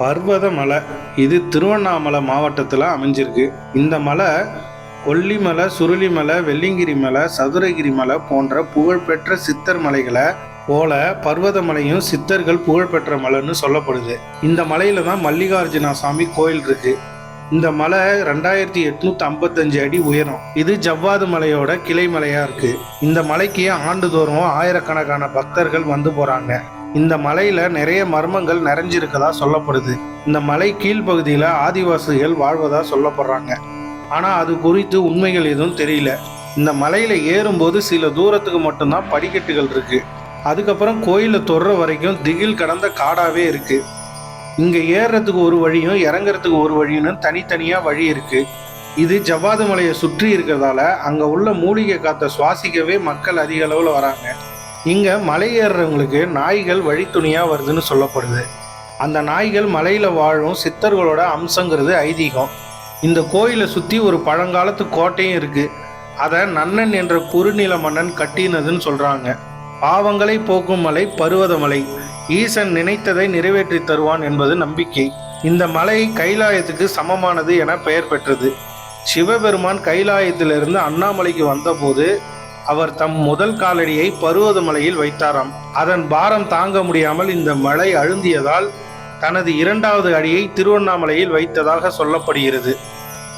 பர்வத மலை இது திருவண்ணாமலை மாவட்டத்தில் அமைஞ்சிருக்கு. இந்த மலை கொல்லிமலை சுருளிமலை வெள்ளிங்கிரி மலை சதுரகிரி மலை போன்ற புகழ்பெற்ற சித்தர் மலைகளை போல பர்வதமலையும் சித்தர்கள் புகழ்பெற்ற மலைன்னு சொல்லப்படுது. இந்த மலையில தான் மல்லிகார்ஜுனா சாமி கோயில் இருக்கு. இந்த மலை ரெண்டாயிரத்தி எட்நூத்தி ஐம்பத்தஞ்சு அடி உயரம். இது ஜவ்வாது மலையோட கிளை மலையா இருக்கு. இந்த மலைக்கு ஆண்டுதோறும் ஆயிரக்கணக்கான பக்தர்கள் வந்து போறாங்க. இந்த மலையில நிறைய மர்மங்கள் நிறைஞ்சிருக்கதா சொல்லப்படுது. இந்த மலை கீழ்ப்பகுதியில ஆதிவாசிகள் வாழ்வதா சொல்லப்படுறாங்க. ஆனா அது குறித்து உண்மைகள் எதுவும் தெரியல. இந்த மலையில ஏறும்போது சில தூரத்துக்கு மட்டும்தான் படிக்கட்டுகள் இருக்கு. அதுக்கப்புறம் கோயிலை தொடுற வரைக்கும் திகில் கடந்த காடாவே இருக்கு. இங்க ஏறுறதுக்கு ஒரு வழியும் இறங்குறதுக்கு ஒரு வழியும் தனித்தனியா வழி இருக்கு. இது ஜவ்வாது மலையை சுற்றி இருக்கிறதால அங்க உள்ள மூலிகை காத்த சுவாசிக்கவே மக்கள் அதிக அளவுல வராங்க. இங்கே மலை ஏறுறவங்களுக்கு நாய்கள் வழித்துணியாக வருதுன்னு சொல்லப்படுது. அந்த நாய்கள் மலையில் வாழும் சித்தர்களோட அம்சங்கிறது ஐதீகம். இந்த கோயிலை சுற்றி ஒரு பழங்காலத்து கோட்டையும் இருக்குது அதை நன்னன் என்ற குறுநில மன்னன் கட்டினதுன்னு சொல்கிறாங்க பாவங்களை போக்கும் மலை பருவதமலை ஈசன் நினைத்ததை நிறைவேற்றி தருவான் என்பது நம்பிக்கை. இந்த மலை கைலாயத்துக்கு சமமானது என பெயர் பெற்றது. சிவபெருமான் கைலாயத்திலிருந்து அண்ணாமலைக்கு வந்தபோது அவர் தம் முதல் காலடியை பருவதமலையில் வைத்தாராம். அதன் பாரம் தாங்க முடியாமல் இந்த மலை அழுந்தியதால் தனது இரண்டாவது அடியை திருவண்ணாமலையில் வைத்ததாக சொல்லப்படுகிறது.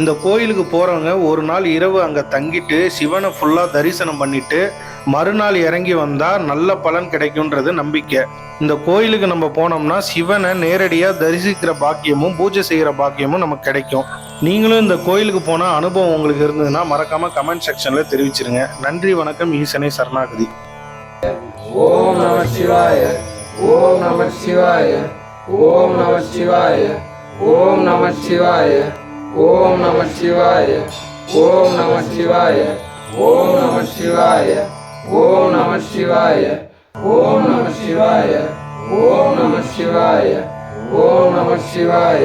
இந்த கோயிலுக்கு போறவங்க ஒரு நாள் இரவு அங்க தங்கிட்டு சிவனை ஃபுல்லா தரிசனம் பண்ணிட்டு மறுநாள் இறங்கி வந்தா நல்ல பலன் கிடைக்கும்ன்றது நம்பிக்கை. இந்த கோயிலுக்கு நம்ம போனோம்னா சிவனை நேரடியா தரிசிக்கிற பாக்கியமும் பூஜை செய்யற பாக்கியமும் நமக்கு கிடைக்கும். நீங்களும் இந்த கோயிலுக்கு போன அனுபவம் உங்களுக்கு இருந்ததுன்னா மறக்காம கமெண்ட் செக்ஷன்ல தெரிவிச்சிருங்க நன்றி வணக்கம் ஈசனை சரணாகதி ஓம் நம சிவாய ஓம் நம சிவாய ஓம் நம சிவாய ஓம் நம சிவாய ஓம் நம சிவாய ஓம் நம சிவாய ஓம் நம சிவாய ஓம் நம சிவாய ஓம் நம சிவாய ஓம் நம சிவாய ஓம் நம சிவாய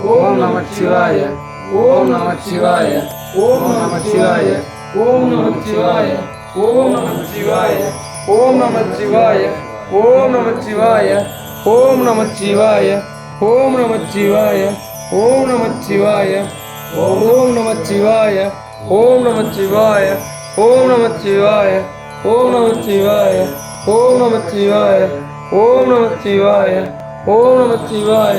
ஓம் நம சிவாய ஓம் நம சிவாய ஓம் நம சிவாய ஓம் நம சிவாய ஓம் நம சிவாய ஓம் நம சிவாய ஓம் நம சிவாய ஓம் நம சிவாய ஓம் நம சிவாய ஓம் நம சிவாய ஓம் நம சிவாய ஓம் நம சிவாய ஓம் நம சிவாய ஓம் நம சிவாய ஓம் நம சிவாய ஓம் நம சிவாய ஓம் நம சிவாய